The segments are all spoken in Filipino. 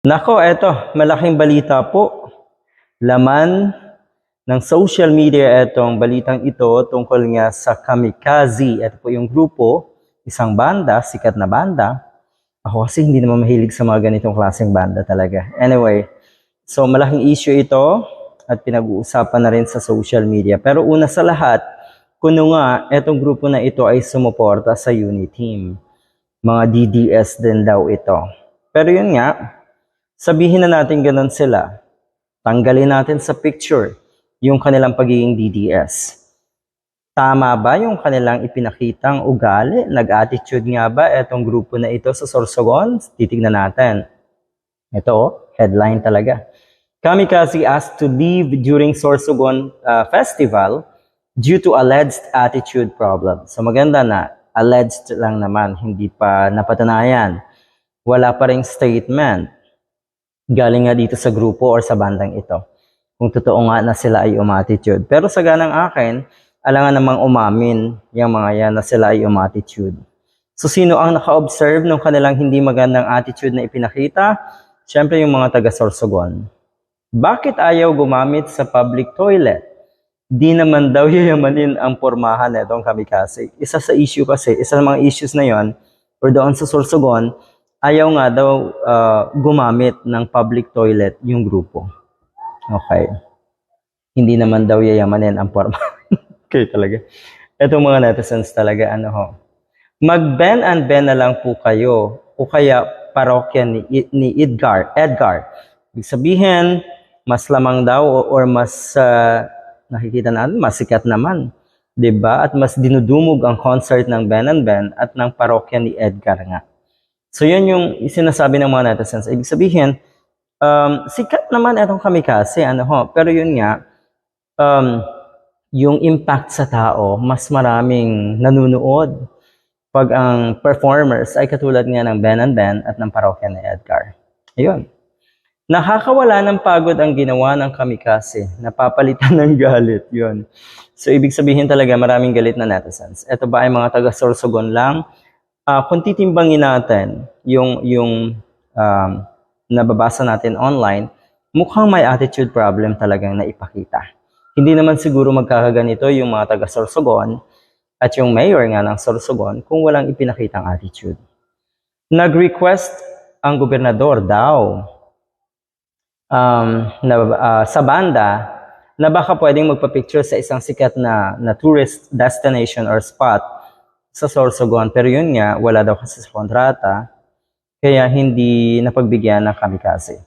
Nako, eto, malaking balita po. Laman ng social media etong balitang ito tungkol nga sa Kamikaze. Ito po yung grupo, isang banda, sikat na banda. Ako kasi hindi naman mahilig sa mga ganitong klaseng banda talaga. Anyway, so malaking issue ito at pinag-uusapan na rin sa social media. Pero una sa lahat, kuno nga, etong grupo na ito ay sumuporta sa Uniteam. Mga DDS din daw ito. Pero yun nga, sabihin na natin ganun sila. Tanggalin natin sa picture yung kanilang pagiging DDS. Tama ba yung kanilang ipinakitang ugali? Nag-attitude nga ba etong grupo na ito sa Sorsogon? Titignan natin. Ito, headline talaga. Kamikaze asked to leave during Sorsogon uh, Festival due to alleged attitude problem. So maganda na, alleged lang naman, hindi pa napatanayan. Wala pa ring statement galing nga dito sa grupo or sa bandang ito. Kung totoo nga na sila ay umattitude. Pero sa ganang akin, alangan namang umamin yung mga yan na sila ay umattitude. So sino ang naka-observe ng kanilang hindi magandang attitude na ipinakita? Siyempre yung mga taga-Sorsogon. Bakit ayaw gumamit sa public toilet? Di naman daw yayamanin ang pormahan na itong kamikaze. Isa sa issue kasi, isa sa mga issues na yon or doon sa Sorsogon, ayaw nga daw uh, gumamit ng public toilet yung grupo. Okay. Hindi naman daw yayamanin ang forma. okay talaga. Ito mga netizens talaga, ano ho. Mag-ben and ben na lang po kayo o kaya parokya ni, ni Edgar. Edgar. Ibig sabihin, mas lamang daw or mas uh, nakikita natin, mas sikat naman. 'di ba At mas dinudumog ang concert ng Ben and Ben at ng parokya ni Edgar nga. So yun yung sinasabi ng mga netizens. Ibig sabihin, um, sikat naman itong kamikaze, ano ho. Pero yun nga, um, yung impact sa tao, mas maraming nanunood pag ang performers ay katulad nga ng Ben and Ben at ng parokya ni Edgar. Ayun. Nakakawala ng pagod ang ginawa ng kamikaze. Napapalitan ng galit. Yun. So, ibig sabihin talaga maraming galit na netizens. Ito ba ay mga taga-Sorsogon lang? Ah, kung titimbangin natin yung, yung um, nababasa natin online, mukhang may attitude problem talagang naipakita. Hindi naman siguro magkakaganito yung mga taga-Sorsogon at yung mayor nga ng Sorsogon kung walang ipinakitang attitude. Nag-request ang gobernador daw um, na, ah, sa banda na baka pwedeng magpa-picture sa isang sikat na, na tourist destination or spot sa Sorsogon. Pero yun nga, wala daw kasi sa kontrata, kaya hindi napagbigyan ng kamikaze.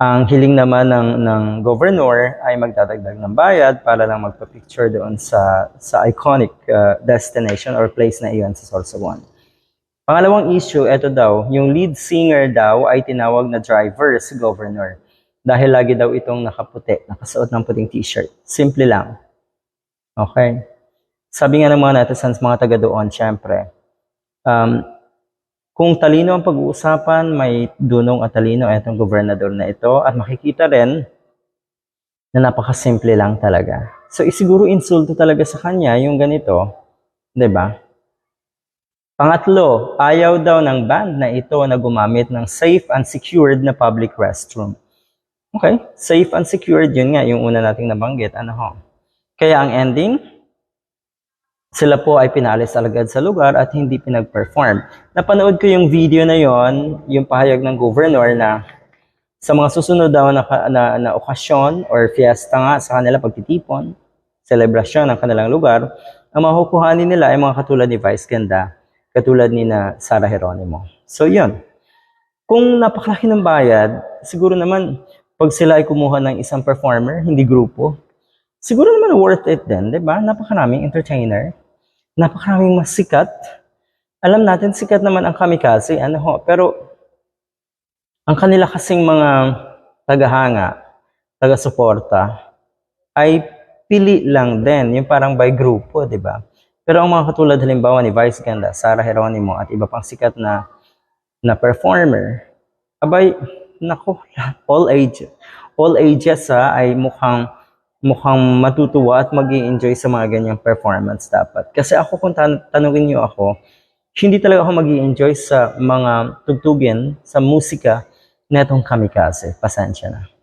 Ang hiling naman ng, ng governor ay magdadagdag ng bayad para lang magpa-picture doon sa, sa iconic uh, destination or place na iyon sa Sorsogon. Pangalawang issue, ito daw, yung lead singer daw ay tinawag na driver si governor dahil lagi daw itong nakaputi, nakasuot ng puting t-shirt. Simple lang. Okay? Sabi nga ng mga netizens, mga taga doon, syempre, um, kung talino ang pag-uusapan, may dunong at talino itong gobernador na ito at makikita rin na napakasimple lang talaga. So, isiguro insulto talaga sa kanya yung ganito, 'di ba? Pangatlo, ayaw daw ng band na ito na gumamit ng safe and secured na public restroom. Okay, safe and secured, yun nga, yung una nating nabanggit. Ano ho? Kaya ang ending, sila po ay pinalis alagad sa lugar at hindi pinag-perform. Napanood ko yung video na yon, yung pahayag ng governor na sa mga susunod daw na, na, na okasyon or fiesta nga sa kanila pagtitipon, selebrasyon ng kanilang lugar, ang makukuhanin nila ay mga katulad ni Vice Ganda, katulad ni na Sara Geronimo. So yun. Kung napakalaki ng bayad, siguro naman pag sila ay kumuha ng isang performer, hindi grupo, siguro naman worth it din, di ba? Napakaraming entertainer, napakaraming mas sikat. Alam natin, sikat naman ang kamikaze, ano ho, pero ang kanila kasing mga tagahanga, taga-suporta, ay pili lang din, yung parang by grupo, di ba? Pero ang mga katulad halimbawa ni Vice Ganda, Sara Geronimo at iba pang sikat na na performer, abay, nako, all age, all ages ha, ay mukhang mukhang matutuwa at mag enjoy sa mga ganyang performance dapat. Kasi ako kung tan- tanungin niyo ako, hindi talaga ako mag enjoy sa mga tugtugin, sa musika netong kamikaze. Pasensya na.